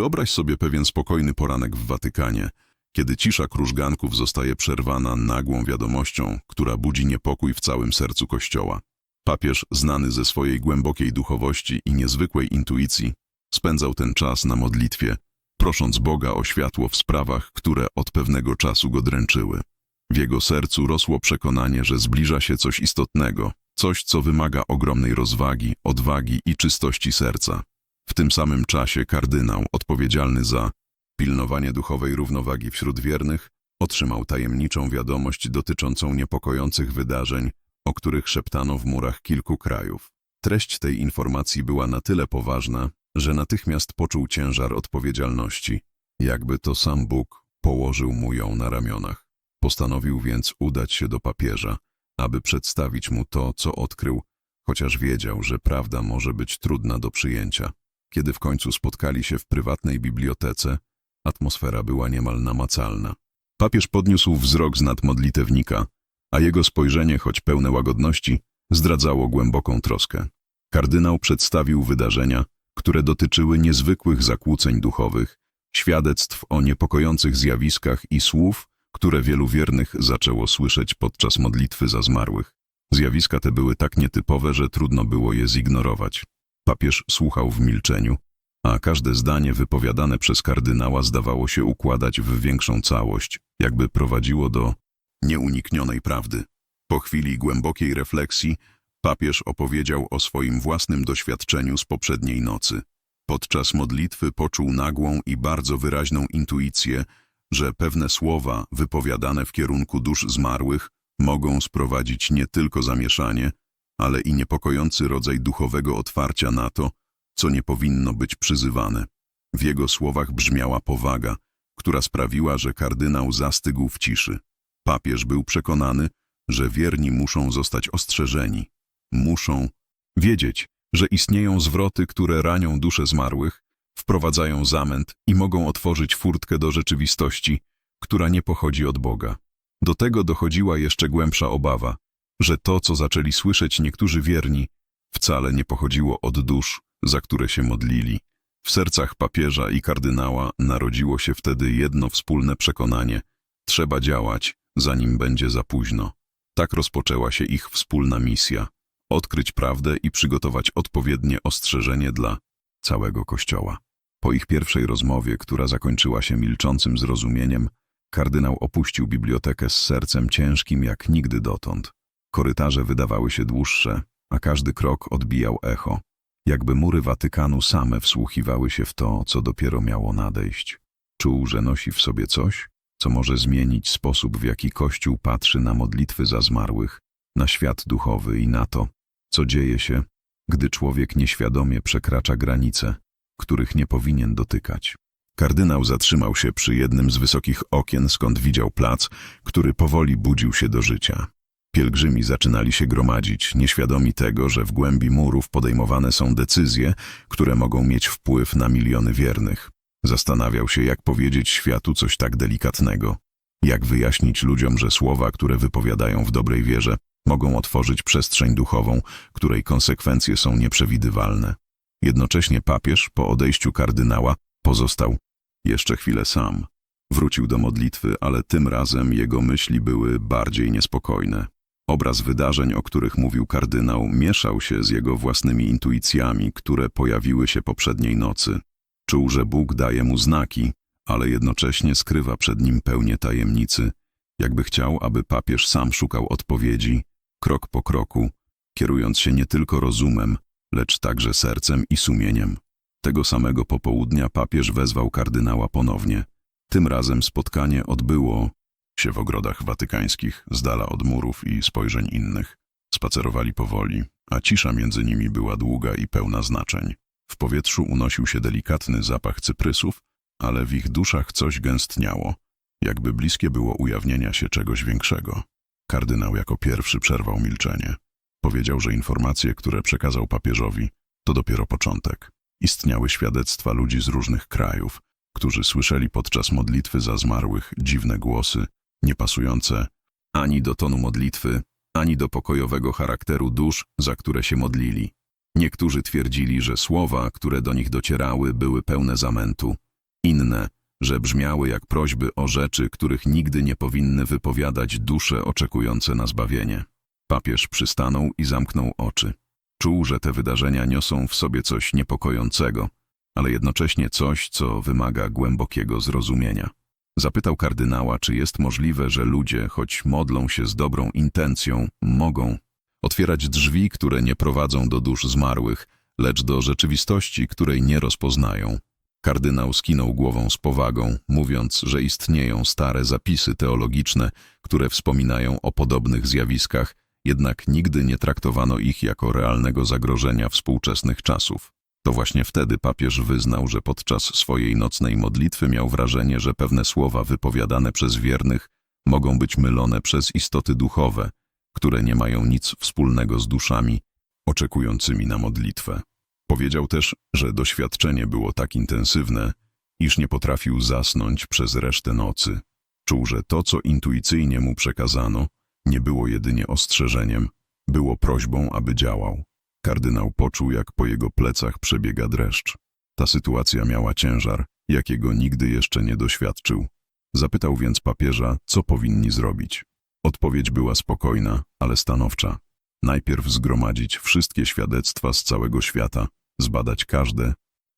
Wyobraź sobie pewien spokojny poranek w Watykanie, kiedy cisza krużganków zostaje przerwana nagłą wiadomością, która budzi niepokój w całym sercu Kościoła. Papież, znany ze swojej głębokiej duchowości i niezwykłej intuicji, spędzał ten czas na modlitwie, prosząc Boga o światło w sprawach, które od pewnego czasu go dręczyły. W jego sercu rosło przekonanie, że zbliża się coś istotnego, coś, co wymaga ogromnej rozwagi, odwagi i czystości serca. W tym samym czasie kardynał, odpowiedzialny za pilnowanie duchowej równowagi wśród wiernych, otrzymał tajemniczą wiadomość dotyczącą niepokojących wydarzeń, o których szeptano w murach kilku krajów. Treść tej informacji była na tyle poważna, że natychmiast poczuł ciężar odpowiedzialności, jakby to sam Bóg położył mu ją na ramionach. Postanowił więc udać się do papieża, aby przedstawić mu to, co odkrył, chociaż wiedział, że prawda może być trudna do przyjęcia. Kiedy w końcu spotkali się w prywatnej bibliotece, atmosfera była niemal namacalna. Papież podniósł wzrok z nad modlitewnika, a jego spojrzenie, choć pełne łagodności, zdradzało głęboką troskę. Kardynał przedstawił wydarzenia, które dotyczyły niezwykłych zakłóceń duchowych, świadectw o niepokojących zjawiskach i słów, które wielu wiernych zaczęło słyszeć podczas modlitwy za zmarłych. Zjawiska te były tak nietypowe, że trudno było je zignorować. Papież słuchał w milczeniu, a każde zdanie wypowiadane przez kardynała zdawało się układać w większą całość, jakby prowadziło do nieuniknionej prawdy. Po chwili głębokiej refleksji papież opowiedział o swoim własnym doświadczeniu z poprzedniej nocy. Podczas modlitwy poczuł nagłą i bardzo wyraźną intuicję, że pewne słowa wypowiadane w kierunku dusz zmarłych mogą sprowadzić nie tylko zamieszanie, ale i niepokojący rodzaj duchowego otwarcia na to, co nie powinno być przyzywane. W jego słowach brzmiała powaga, która sprawiła, że kardynał zastygł w ciszy. Papież był przekonany, że wierni muszą zostać ostrzeżeni. Muszą wiedzieć, że istnieją zwroty, które ranią dusze zmarłych, wprowadzają zamęt i mogą otworzyć furtkę do rzeczywistości, która nie pochodzi od Boga. Do tego dochodziła jeszcze głębsza obawa, że to, co zaczęli słyszeć niektórzy wierni, wcale nie pochodziło od dusz, za które się modlili. W sercach papieża i kardynała narodziło się wtedy jedno wspólne przekonanie – trzeba działać, zanim będzie za późno. Tak rozpoczęła się ich wspólna misja – odkryć prawdę i przygotować odpowiednie ostrzeżenie dla całego Kościoła. Po ich pierwszej rozmowie, która zakończyła się milczącym zrozumieniem, kardynał opuścił bibliotekę z sercem ciężkim jak nigdy dotąd. Korytarze wydawały się dłuższe, a każdy krok odbijał echo, jakby mury Watykanu same wsłuchiwały się w to, co dopiero miało nadejść. Czuł, że nosi w sobie coś, co może zmienić sposób, w jaki Kościół patrzy na modlitwy za zmarłych, na świat duchowy i na to, co dzieje się, gdy człowiek nieświadomie przekracza granice, których nie powinien dotykać. Kardynał zatrzymał się przy jednym z wysokich okien, skąd widział plac, który powoli budził się do życia. Pielgrzymi zaczynali się gromadzić, nieświadomi tego, że w głębi murów podejmowane są decyzje, które mogą mieć wpływ na miliony wiernych. Zastanawiał się, jak powiedzieć światu coś tak delikatnego. Jak wyjaśnić ludziom, że słowa, które wypowiadają w dobrej wierze, mogą otworzyć przestrzeń duchową, której konsekwencje są nieprzewidywalne. Jednocześnie papież, po odejściu kardynała, pozostał jeszcze chwilę sam. Wrócił do modlitwy, ale tym razem jego myśli były bardziej niespokojne. Obraz wydarzeń, o których mówił kardynał, mieszał się z jego własnymi intuicjami, które pojawiły się poprzedniej nocy. Czuł, że Bóg daje mu znaki, ale jednocześnie skrywa przed nim pełnię tajemnicy, jakby chciał, aby papież sam szukał odpowiedzi, krok po kroku, kierując się nie tylko rozumem, lecz także sercem i sumieniem. Tego samego popołudnia papież wezwał kardynała ponownie. Tym razem spotkanie odbyło się w ogrodach watykańskich, z dala od murów i spojrzeń innych. Spacerowali powoli, a cisza między nimi była długa i pełna znaczeń. W powietrzu unosił się delikatny zapach cyprysów, ale w ich duszach coś gęstniało, jakby bliskie było ujawnienia się czegoś większego. Kardynał jako pierwszy przerwał milczenie. Powiedział, że informacje, które przekazał papieżowi, to dopiero początek. Istniały świadectwa ludzi z różnych krajów, którzy słyszeli podczas modlitwy za zmarłych dziwne głosy, niepasujące ani do tonu modlitwy, ani do pokojowego charakteru dusz, za które się modlili. Niektórzy twierdzili, że słowa, które do nich docierały, były pełne zamętu, Inne, że brzmiały jak prośby o rzeczy, których nigdy nie powinny wypowiadać dusze oczekujące na zbawienie. Papież przystanął i zamknął oczy. Czuł, że te wydarzenia niosą w sobie coś niepokojącego, ale jednocześnie coś, co wymaga głębokiego zrozumienia. Zapytał kardynała, czy jest możliwe, że ludzie, choć modlą się z dobrą intencją, mogą otwierać drzwi, które nie prowadzą do dusz zmarłych, lecz do rzeczywistości, której nie rozpoznają. Kardynał skinął głową z powagą, mówiąc, że istnieją stare zapisy teologiczne, które wspominają o podobnych zjawiskach, jednak nigdy nie traktowano ich jako realnego zagrożenia współczesnych czasów. To właśnie wtedy papież wyznał, że podczas swojej nocnej modlitwy miał wrażenie, że pewne słowa wypowiadane przez wiernych mogą być mylone przez istoty duchowe, które nie mają nic wspólnego z duszami oczekującymi na modlitwę. Powiedział też, że doświadczenie było tak intensywne, iż nie potrafił zasnąć przez resztę nocy. Czuł, że to, co intuicyjnie mu przekazano, nie było jedynie ostrzeżeniem, było prośbą, aby działał. Kardynał poczuł, jak po jego plecach przebiega dreszcz. Ta sytuacja miała ciężar, jakiego nigdy jeszcze nie doświadczył. Zapytał więc papieża, co powinni zrobić. Odpowiedź była spokojna, ale stanowcza. Najpierw zgromadzić wszystkie świadectwa z całego świata, zbadać każde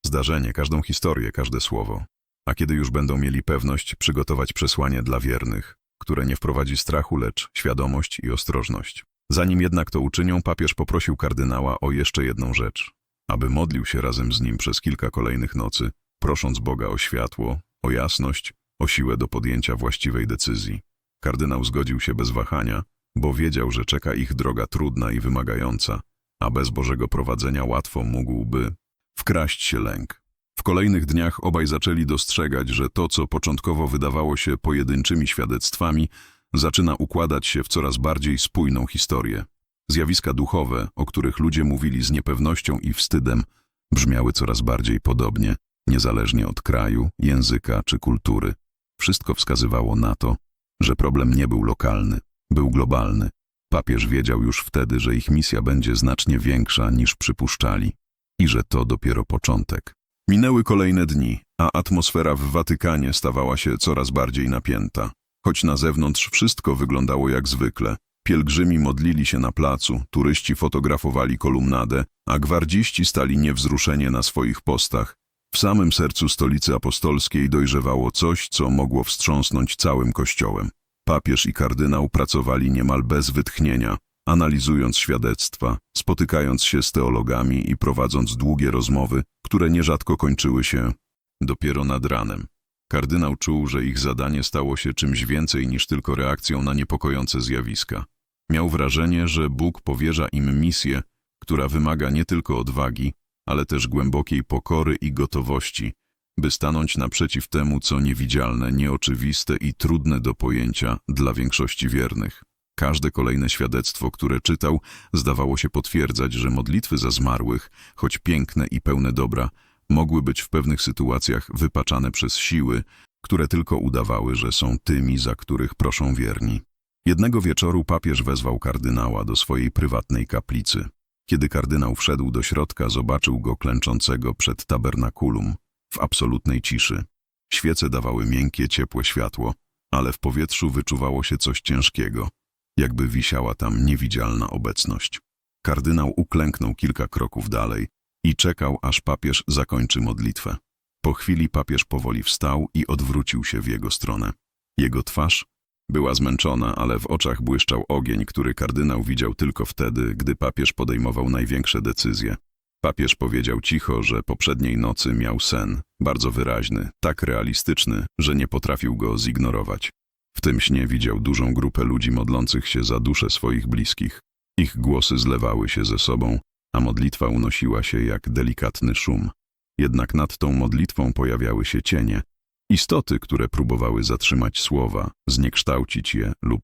zdarzenie, każdą historię, każde słowo. A kiedy już będą mieli pewność, przygotować przesłanie dla wiernych, które nie wprowadzi strachu, lecz świadomość i ostrożność. Zanim jednak to uczynią, papież poprosił kardynała o jeszcze jedną rzecz, aby modlił się razem z nim przez kilka kolejnych nocy, prosząc Boga o światło, o jasność, o siłę do podjęcia właściwej decyzji. Kardynał zgodził się bez wahania, bo wiedział, że czeka ich droga trudna i wymagająca, a bez Bożego prowadzenia łatwo mógłby wkraść się lęk. W kolejnych dniach obaj zaczęli dostrzegać, że to, co początkowo wydawało się pojedynczymi świadectwami, zaczyna układać się w coraz bardziej spójną historię. Zjawiska duchowe, o których ludzie mówili z niepewnością i wstydem, brzmiały coraz bardziej podobnie, niezależnie od kraju, języka czy kultury. Wszystko wskazywało na to, że problem nie był lokalny, był globalny. Papież wiedział już wtedy, że ich misja będzie znacznie większa niż przypuszczali i że to dopiero początek. Minęły kolejne dni, a atmosfera w Watykanie stawała się coraz bardziej napięta. Choć na zewnątrz wszystko wyglądało jak zwykle. Pielgrzymi modlili się na placu, turyści fotografowali kolumnadę, a gwardziści stali niewzruszenie na swoich postach. W samym sercu stolicy apostolskiej dojrzewało coś, co mogło wstrząsnąć całym kościołem. Papież i kardynał pracowali niemal bez wytchnienia, analizując świadectwa, spotykając się z teologami i prowadząc długie rozmowy, które nierzadko kończyły się dopiero nad ranem. Kardynał czuł, że ich zadanie stało się czymś więcej niż tylko reakcją na niepokojące zjawiska. Miał wrażenie, że Bóg powierza im misję, która wymaga nie tylko odwagi, ale też głębokiej pokory i gotowości, by stanąć naprzeciw temu, co niewidzialne, nieoczywiste i trudne do pojęcia dla większości wiernych. Każde kolejne świadectwo, które czytał, zdawało się potwierdzać, że modlitwy za zmarłych, choć piękne i pełne dobra, mogły być w pewnych sytuacjach wypaczane przez siły, które tylko udawały, że są tymi, za których proszą wierni. Jednego wieczoru papież wezwał kardynała do swojej prywatnej kaplicy. Kiedy kardynał wszedł do środka, zobaczył go klęczącego przed tabernakulum, w absolutnej ciszy. Świece dawały miękkie, ciepłe światło, ale w powietrzu wyczuwało się coś ciężkiego, jakby wisiała tam niewidzialna obecność. Kardynał uklęknął kilka kroków dalej i czekał, aż papież zakończy modlitwę. Po chwili papież powoli wstał i odwrócił się w jego stronę. Jego twarz była zmęczona, ale w oczach błyszczał ogień, który kardynał widział tylko wtedy, gdy papież podejmował największe decyzje. Papież powiedział cicho, że poprzedniej nocy miał sen, bardzo wyraźny, tak realistyczny, że nie potrafił go zignorować. W tym śnie widział dużą grupę ludzi modlących się za dusze swoich bliskich. Ich głosy zlewały się ze sobą, a modlitwa unosiła się jak delikatny szum. Jednak nad tą modlitwą pojawiały się cienie, istoty, które próbowały zatrzymać słowa, zniekształcić je lub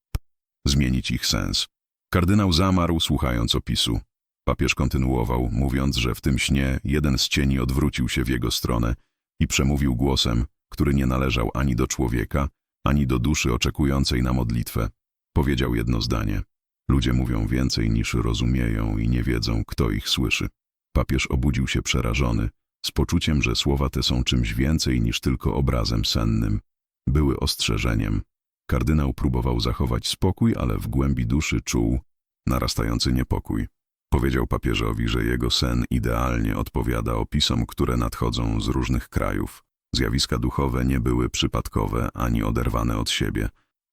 zmienić ich sens. Kardynał zamarł, słuchając opisu. Papież kontynuował, mówiąc, że w tym śnie jeden z cieni odwrócił się w jego stronę i przemówił głosem, który nie należał ani do człowieka, ani do duszy oczekującej na modlitwę. Powiedział jedno zdanie. Ludzie mówią więcej niż rozumieją i nie wiedzą, kto ich słyszy. Papież obudził się przerażony, z poczuciem, że słowa te są czymś więcej niż tylko obrazem sennym. Były ostrzeżeniem. Kardynał próbował zachować spokój, ale w głębi duszy czuł narastający niepokój. Powiedział papieżowi, że jego sen idealnie odpowiada opisom, które nadchodzą z różnych krajów. Zjawiska duchowe nie były przypadkowe ani oderwane od siebie.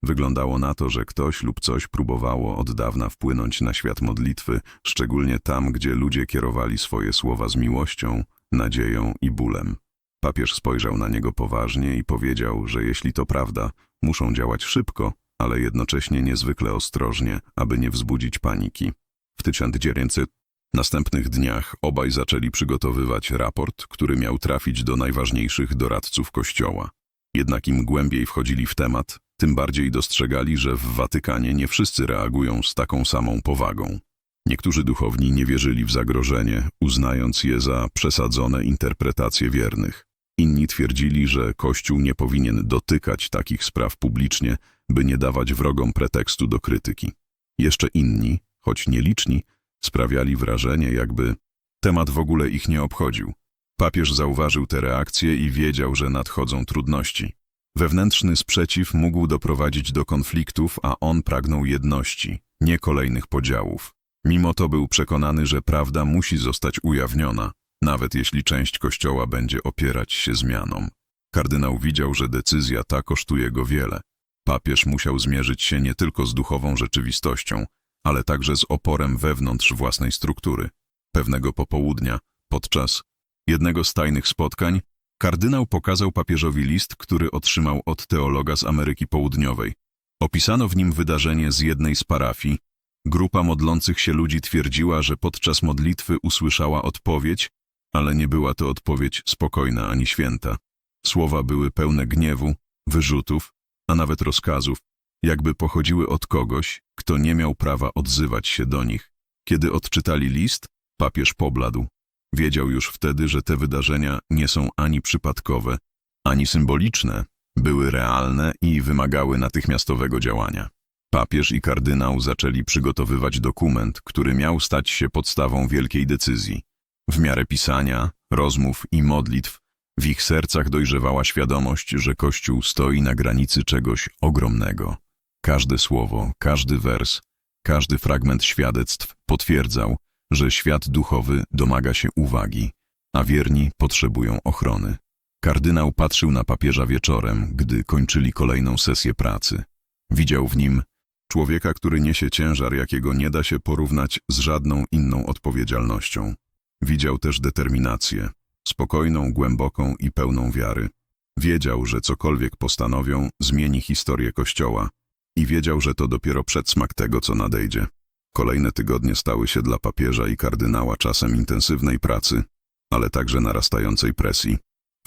Wyglądało na to, że ktoś lub coś próbowało od dawna wpłynąć na świat modlitwy, szczególnie tam, gdzie ludzie kierowali swoje słowa z miłością, nadzieją i bólem. Papież spojrzał na niego poważnie i powiedział, że jeśli to prawda, muszą działać szybko, ale jednocześnie niezwykle ostrożnie, aby nie wzbudzić paniki. W 1900 następnych dniach obaj zaczęli przygotowywać raport, który miał trafić do najważniejszych doradców Kościoła. Jednak im głębiej wchodzili w temat, tym bardziej dostrzegali, że w Watykanie nie wszyscy reagują z taką samą powagą. Niektórzy duchowni nie wierzyli w zagrożenie, uznając je za przesadzone interpretacje wiernych. Inni twierdzili, że Kościół nie powinien dotykać takich spraw publicznie, by nie dawać wrogom pretekstu do krytyki. Jeszcze inni, choć nieliczni, sprawiali wrażenie, jakby temat w ogóle ich nie obchodził. Papież zauważył te reakcje i wiedział, że nadchodzą trudności. Wewnętrzny sprzeciw mógł doprowadzić do konfliktów, a on pragnął jedności, nie kolejnych podziałów. Mimo to był przekonany, że prawda musi zostać ujawniona, nawet jeśli część Kościoła będzie opierać się zmianom. Kardynał widział, że decyzja ta kosztuje go wiele. Papież musiał zmierzyć się nie tylko z duchową rzeczywistością, ale także z oporem wewnątrz własnej struktury. Pewnego popołudnia, podczas jednego z tajnych spotkań, kardynał pokazał papieżowi list, który otrzymał od teologa z Ameryki Południowej. Opisano w nim wydarzenie z jednej z parafii. Grupa modlących się ludzi twierdziła, że podczas modlitwy usłyszała odpowiedź, ale nie była to odpowiedź spokojna ani święta. Słowa były pełne gniewu, wyrzutów, a nawet rozkazów, jakby pochodziły od kogoś, kto nie miał prawa odzywać się do nich. Kiedy odczytali list, papież pobladł. Wiedział już wtedy, że te wydarzenia nie są ani przypadkowe, ani symboliczne, były realne i wymagały natychmiastowego działania. Papież i kardynał zaczęli przygotowywać dokument, który miał stać się podstawą wielkiej decyzji. W miarę pisania, rozmów i modlitw w ich sercach dojrzewała świadomość, że Kościół stoi na granicy czegoś ogromnego. Każde słowo, każdy wers, każdy fragment świadectw potwierdzał, że świat duchowy domaga się uwagi, a wierni potrzebują ochrony. Kardynał patrzył na papieża wieczorem, gdy kończyli kolejną sesję pracy. Widział w nim człowieka, który niesie ciężar, jakiego nie da się porównać z żadną inną odpowiedzialnością. Widział też determinację, spokojną, głęboką i pełną wiary. Wiedział, że cokolwiek postanowią, zmieni historię Kościoła i wiedział, że to dopiero przedsmak tego, co nadejdzie. Kolejne tygodnie stały się dla papieża i kardynała czasem intensywnej pracy, ale także narastającej presji.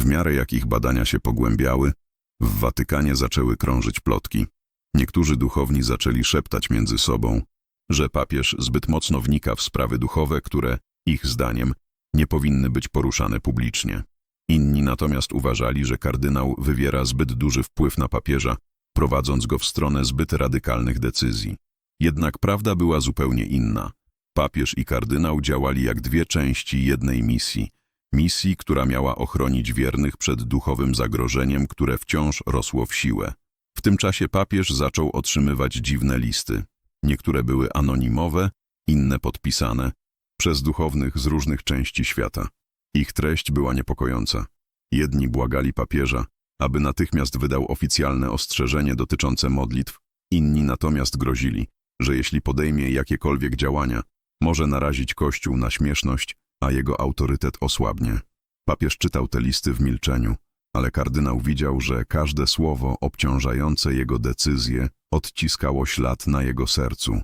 W miarę jak ich badania się pogłębiały, w Watykanie zaczęły krążyć plotki. Niektórzy duchowni zaczęli szeptać między sobą, że papież zbyt mocno wnika w sprawy duchowe, które, ich zdaniem, nie powinny być poruszane publicznie. Inni natomiast uważali, że kardynał wywiera zbyt duży wpływ na papieża, prowadząc go w stronę zbyt radykalnych decyzji. Jednak prawda była zupełnie inna. Papież i kardynał działali jak dwie części jednej misji. Misji, która miała ochronić wiernych przed duchowym zagrożeniem, które wciąż rosło w siłę. W tym czasie papież zaczął otrzymywać dziwne listy. Niektóre były anonimowe, inne podpisane, przez duchownych z różnych części świata. Ich treść była niepokojąca. Jedni błagali papieża, aby natychmiast wydał oficjalne ostrzeżenie dotyczące modlitw, inni natomiast grozili, że jeśli podejmie jakiekolwiek działania, może narazić Kościół na śmieszność, a jego autorytet osłabnie. Papież czytał te listy w milczeniu, ale kardynał widział, że każde słowo obciążające jego decyzję odciskało ślad na jego sercu.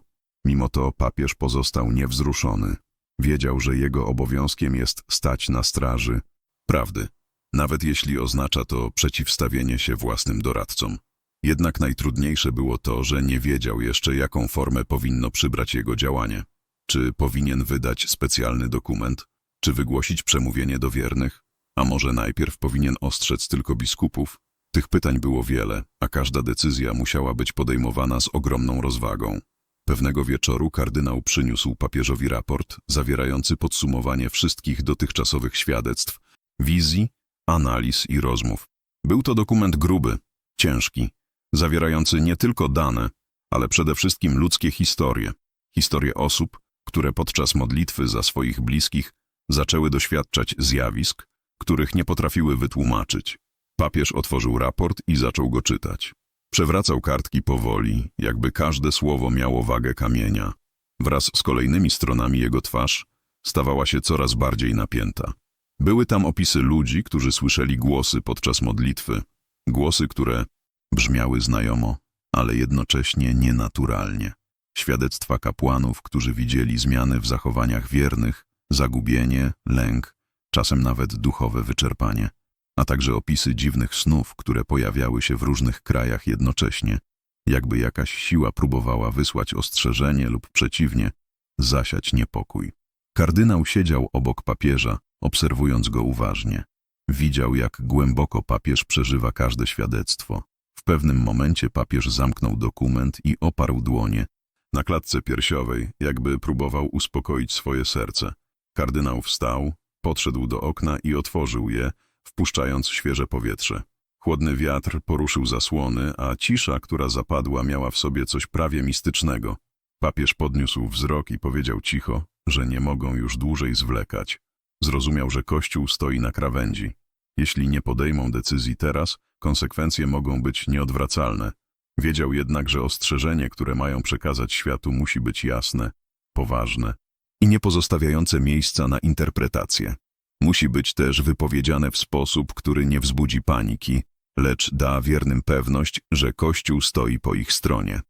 Mimo to papież pozostał niewzruszony. Wiedział, że jego obowiązkiem jest stać na straży prawdy, nawet jeśli oznacza to przeciwstawienie się własnym doradcom. Jednak najtrudniejsze było to, że nie wiedział jeszcze, jaką formę powinno przybrać jego działanie. Czy powinien wydać specjalny dokument, czy wygłosić przemówienie do wiernych, a może najpierw powinien ostrzec tylko biskupów? Tych pytań było wiele, a każda decyzja musiała być podejmowana z ogromną rozwagą. Pewnego wieczoru kardynał przyniósł papieżowi raport zawierający podsumowanie wszystkich dotychczasowych świadectw wizji, analiz i rozmów. Był to dokument gruby, ciężki, zawierający nie tylko dane, ale przede wszystkim ludzkie historie. Historie osób, które podczas modlitwy za swoich bliskich zaczęły doświadczać zjawisk, których nie potrafiły wytłumaczyć. Papież otworzył raport i zaczął go czytać. Przewracał kartki powoli, jakby każde słowo miało wagę kamienia. Wraz z kolejnymi stronami jego twarz stawała się coraz bardziej napięta. Były tam opisy ludzi, którzy słyszeli głosy podczas modlitwy, głosy, które brzmiały znajomo, ale jednocześnie nienaturalnie. Świadectwa kapłanów, którzy widzieli zmiany w zachowaniach wiernych, zagubienie, lęk, czasem nawet duchowe wyczerpanie, a także opisy dziwnych snów, które pojawiały się w różnych krajach jednocześnie, jakby jakaś siła próbowała wysłać ostrzeżenie lub przeciwnie, zasiać niepokój. Kardynał siedział obok papieża, obserwując go uważnie. Widział, jak głęboko papież przeżywa każde świadectwo. W pewnym momencie papież zamknął dokument i oparł dłonie na klatce piersiowej, jakby próbował uspokoić swoje serce. Kardynał wstał, podszedł do okna i otworzył je, wpuszczając świeże powietrze. Chłodny wiatr poruszył zasłony, a cisza, która zapadła, miała w sobie coś prawie mistycznego. Papież podniósł wzrok i powiedział cicho, że nie mogą już dłużej zwlekać. Zrozumiał, że Kościół stoi na krawędzi. Jeśli nie podejmą decyzji teraz, konsekwencje mogą być nieodwracalne. Wiedział jednak, że ostrzeżenie, które mają przekazać światu, musi być jasne, poważne i nie pozostawiające miejsca na interpretację. Musi być też wypowiedziane w sposób, który nie wzbudzi paniki, lecz da wiernym pewność, że Kościół stoi po ich stronie.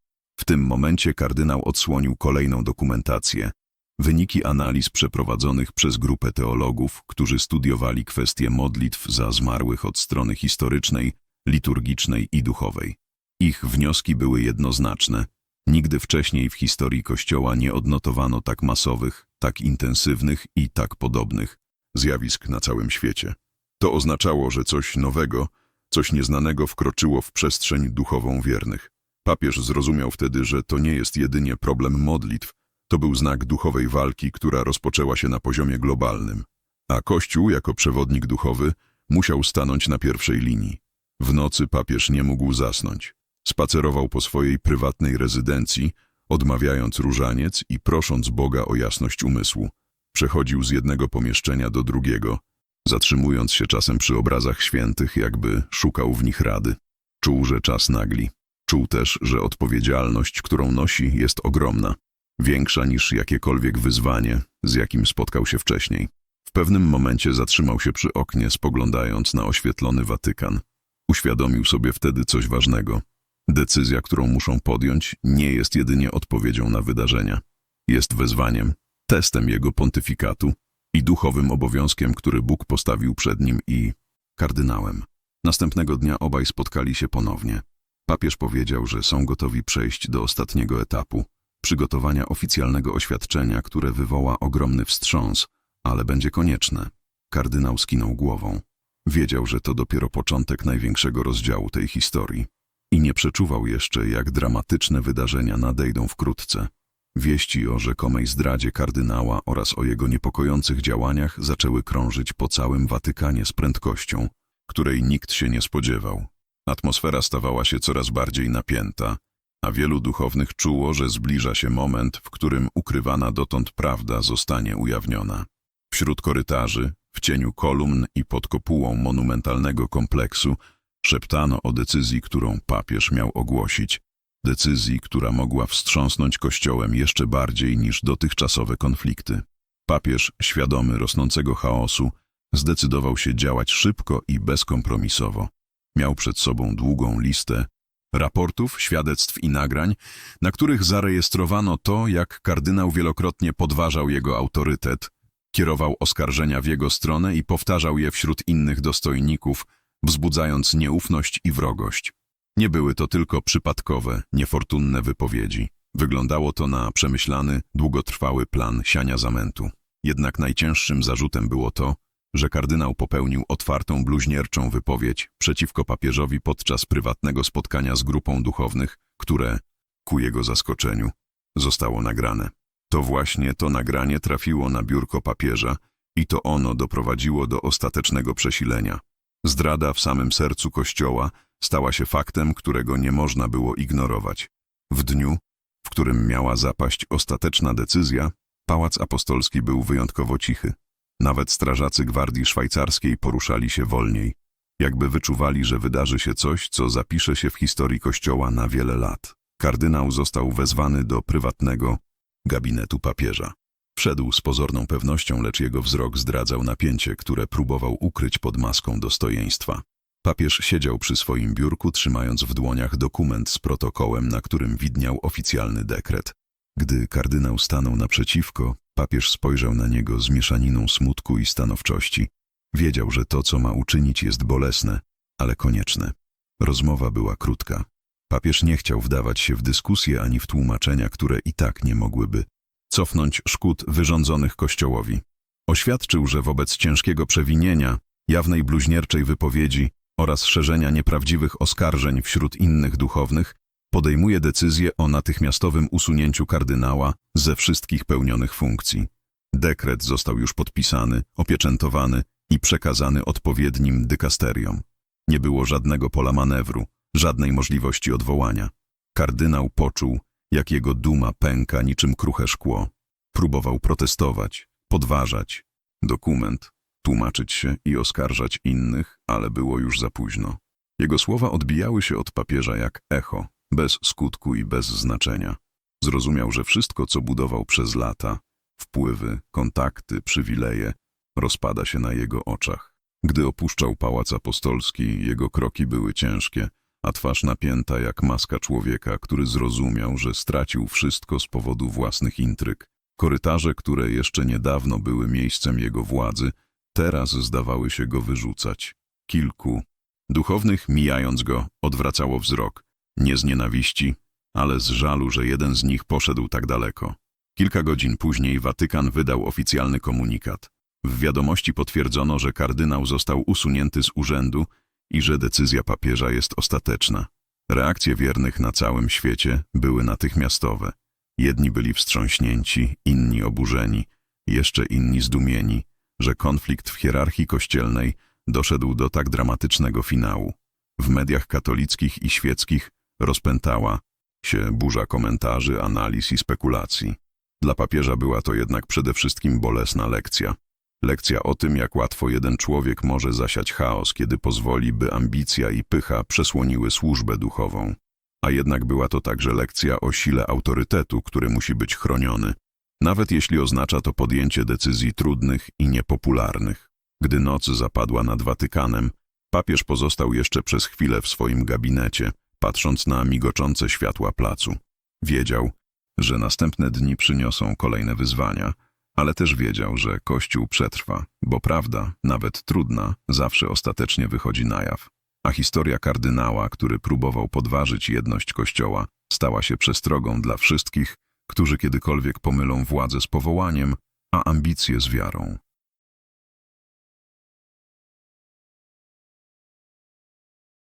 W tym momencie kardynał odsłonił kolejną dokumentację, wyniki analiz przeprowadzonych przez grupę teologów, którzy studiowali kwestie modlitw za zmarłych od strony historycznej, liturgicznej i duchowej. Ich wnioski były jednoznaczne. Nigdy wcześniej w historii Kościoła nie odnotowano tak masowych, tak intensywnych i tak podobnych zjawisk na całym świecie. To oznaczało, że coś nowego, coś nieznanego wkroczyło w przestrzeń duchową wiernych. Papież zrozumiał wtedy, że to nie jest jedynie problem modlitw, to był znak duchowej walki, która rozpoczęła się na poziomie globalnym. A Kościół, jako przewodnik duchowy, musiał stanąć na pierwszej linii. W nocy papież nie mógł zasnąć. Spacerował po swojej prywatnej rezydencji, odmawiając różaniec i prosząc Boga o jasność umysłu. Przechodził z jednego pomieszczenia do drugiego, zatrzymując się czasem przy obrazach świętych, jakby szukał w nich rady. Czuł, że czas nagli. Czuł też, że odpowiedzialność, którą nosi, jest ogromna, większa niż jakiekolwiek wyzwanie, z jakim spotkał się wcześniej. W pewnym momencie zatrzymał się przy oknie, spoglądając na oświetlony Watykan. Uświadomił sobie wtedy coś ważnego. Decyzja, którą muszą podjąć, nie jest jedynie odpowiedzią na wydarzenia. Jest wezwaniem, testem jego pontyfikatu i duchowym obowiązkiem, który Bóg postawił przed nim i kardynałem. Następnego dnia obaj spotkali się ponownie. Papież powiedział, że są gotowi przejść do ostatniego etapu przygotowania oficjalnego oświadczenia, które wywoła ogromny wstrząs, ale będzie konieczne. Kardynał skinął głową. Wiedział, że to dopiero początek największego rozdziału tej historii i nie przeczuwał jeszcze, jak dramatyczne wydarzenia nadejdą wkrótce. Wieści o rzekomej zdradzie kardynała oraz o jego niepokojących działaniach zaczęły krążyć po całym Watykanie z prędkością, której nikt się nie spodziewał. Atmosfera stawała się coraz bardziej napięta, a wielu duchownych czuło, że zbliża się moment, w którym ukrywana dotąd prawda zostanie ujawniona. Wśród korytarzy, w cieniu kolumn i pod kopułą monumentalnego kompleksu szeptano o decyzji, którą papież miał ogłosić, decyzji, która mogła wstrząsnąć Kościołem jeszcze bardziej niż dotychczasowe konflikty. Papież, świadomy rosnącego chaosu, zdecydował się działać szybko i bezkompromisowo. Miał przed sobą długą listę raportów, świadectw i nagrań, na których zarejestrowano to, jak kardynał wielokrotnie podważał jego autorytet, kierował oskarżenia w jego stronę i powtarzał je wśród innych dostojników, wzbudzając nieufność i wrogość. Nie były to tylko przypadkowe, niefortunne wypowiedzi. Wyglądało to na przemyślany, długotrwały plan siania zamętu. Jednak najcięższym zarzutem było to, że kardynał popełnił otwartą bluźnierczą wypowiedź przeciwko papieżowi podczas prywatnego spotkania z grupą duchownych, które, ku jego zaskoczeniu, zostało nagrane. To właśnie to nagranie trafiło na biurko papieża I to ono doprowadziło do ostatecznego przesilenia. Zdrada w samym sercu Kościoła stała się faktem, którego nie można było ignorować. W dniu, w którym miała zapaść ostateczna decyzja, Pałac Apostolski był wyjątkowo cichy. Nawet strażacy gwardii szwajcarskiej poruszali się wolniej, jakby wyczuwali, że wydarzy się coś, co zapisze się w historii Kościoła na wiele lat. Kardynał został wezwany do prywatnego gabinetu papieża. Wszedł z pozorną pewnością, lecz jego wzrok zdradzał napięcie, które próbował ukryć pod maską dostojeństwa. Papież siedział przy swoim biurku, trzymając w dłoniach dokument z protokołem, na którym widniał oficjalny dekret. Gdy kardynał stanął naprzeciwko, papież spojrzał na niego z mieszaniną smutku i stanowczości. Wiedział, że to, co ma uczynić, jest bolesne, ale konieczne. Rozmowa była krótka. Papież nie chciał wdawać się w dyskusje ani w tłumaczenia, które i tak nie mogłyby cofnąć szkód wyrządzonych Kościołowi. Oświadczył, że wobec ciężkiego przewinienia, jawnej bluźnierczej wypowiedzi oraz szerzenia nieprawdziwych oskarżeń wśród innych duchownych, podejmuje decyzję o natychmiastowym usunięciu kardynała ze wszystkich pełnionych funkcji. Dekret został już podpisany, opieczętowany i przekazany odpowiednim dykasteriom. Nie było żadnego pola manewru, żadnej możliwości odwołania. Kardynał poczuł, jak jego duma pęka niczym kruche szkło. Próbował protestować, podważać dokument, tłumaczyć się i oskarżać innych, ale było już za późno. Jego słowa odbijały się od papieża jak echo, bez skutku i bez znaczenia. Zrozumiał, że wszystko, co budował przez lata, wpływy, kontakty, przywileje, rozpada się na jego oczach. Gdy opuszczał Pałac Apostolski, jego kroki były ciężkie, a twarz napięta jak maska człowieka, który zrozumiał, że stracił wszystko z powodu własnych intryg. Korytarze, które jeszcze niedawno były miejscem jego władzy, teraz zdawały się go wyrzucać. Kilku duchownych, mijając go, odwracało wzrok, nie z nienawiści, ale z żalu, że jeden z nich poszedł tak daleko. Kilka godzin później Watykan wydał oficjalny komunikat. W wiadomości potwierdzono, że kardynał został usunięty z urzędu i że decyzja papieża jest ostateczna. Reakcje wiernych na całym świecie były natychmiastowe. Jedni byli wstrząśnięci, inni oburzeni, jeszcze inni zdumieni, że konflikt w hierarchii kościelnej doszedł do tak dramatycznego finału. W mediach katolickich i świeckich rozpętała się burza komentarzy, analiz i spekulacji. Dla papieża była to jednak przede wszystkim bolesna lekcja. Lekcja o tym, jak łatwo jeden człowiek może zasiać chaos, kiedy pozwoli, by ambicja i pycha przesłoniły służbę duchową. A jednak była to także lekcja o sile autorytetu, który musi być chroniony, nawet jeśli oznacza to podjęcie decyzji trudnych i niepopularnych. Gdy noc zapadła nad Watykanem, papież pozostał jeszcze przez chwilę w swoim gabinecie, patrząc na migoczące światła placu. Wiedział, że następne dni przyniosą kolejne wyzwania, ale też wiedział, że Kościół przetrwa, bo prawda, nawet trudna, zawsze ostatecznie wychodzi na jaw. A historia kardynała, który próbował podważyć jedność Kościoła, stała się przestrogą dla wszystkich, którzy kiedykolwiek pomylą władzę z powołaniem, a ambicje z wiarą.